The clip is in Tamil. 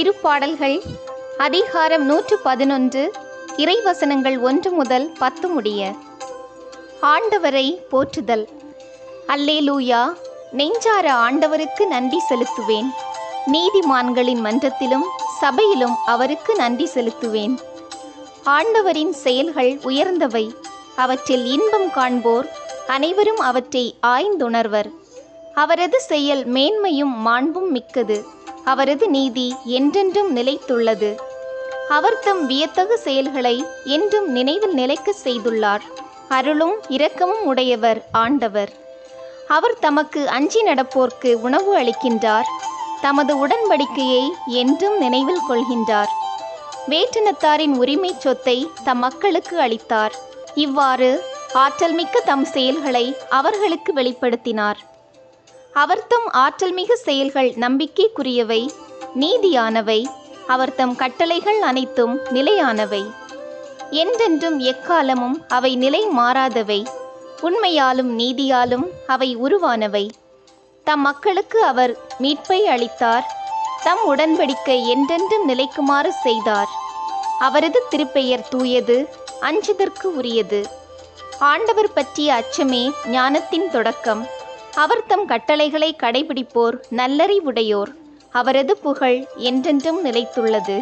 திருப்பாடல்கள் அதிகாரம் நூற்று பதினொன்று இறைவசனங்கள் ஒன்று முதல் பத்து முடிய. ஆண்டவரை போற்றுதல். அல்லேலூயா நெஞ்சார ஆண்டவருக்கு நன்றி செலுத்துவேன். நீதிமான்களின் மன்றத்திலும் சபையிலும் அவருக்கு நன்றி செலுத்துவேன். ஆண்டவரின் செயல்கள் உயர்ந்தவை. அவற்றில் இன்பம் காண்போர் அனைவரும் அவற்றை ஆய்ந்துணர்வர். அவரது செயல் மேன்மையும் மாண்பும் மிக்கது. அவரது நீதி என்றென்றும் நிலைத்துள்ளது. அவர் தம் வியத்தகு செயல்களை என்றும் நினைவில் நிலைக்க செய்துள்ளார். அருளும் இரக்கமும் உடையவர் ஆண்டவர். அவர் தமக்கு அஞ்சி நடப்போர்க்கு உணவு அளிக்கின்றார். தமது உடன்படிக்கையை என்றும் நினைவில் கொள்கின்றார். வேற்றினத்தாரின் உரிமை சொத்தை தம் மக்களுக்கு அளித்தார். இவ்வாறு ஆற்றல் மிக்க தம் செயல்களை அவர்களுக்கு வெளிப்படுத்தினார். அவர்தம் ஆற்றல்மிகு செயல்கள் நம்பிக்கைக்குரியவை நீதியானவை அவர்தம் கட்டளைகள் அனைத்தும் நிலையானவை. என்றென்றும் எக்காலமும் அவை நிலை மாறாதவை உண்மையாலும் நீதியாலும் அவை உருவானவை. தம் மக்களுக்கு அவர் மீட்பை அளித்தார் தம் உடன்படிக்கை என்றென்றும் நிலைக்குமாறு செய்தார். அவரது திருப்பெயர் தூயது அஞ்சுதற்கு உரியது. ஆண்டவர் பற்றிய அச்சமே ஞானத்தின் தொடக்கம். அவர் தம் கட்டளைகளை கடைபிடிப்போர் நல்லறிவுடையோர். அவரது புகழ் என்றென்றும் நிலைத்துள்ளது.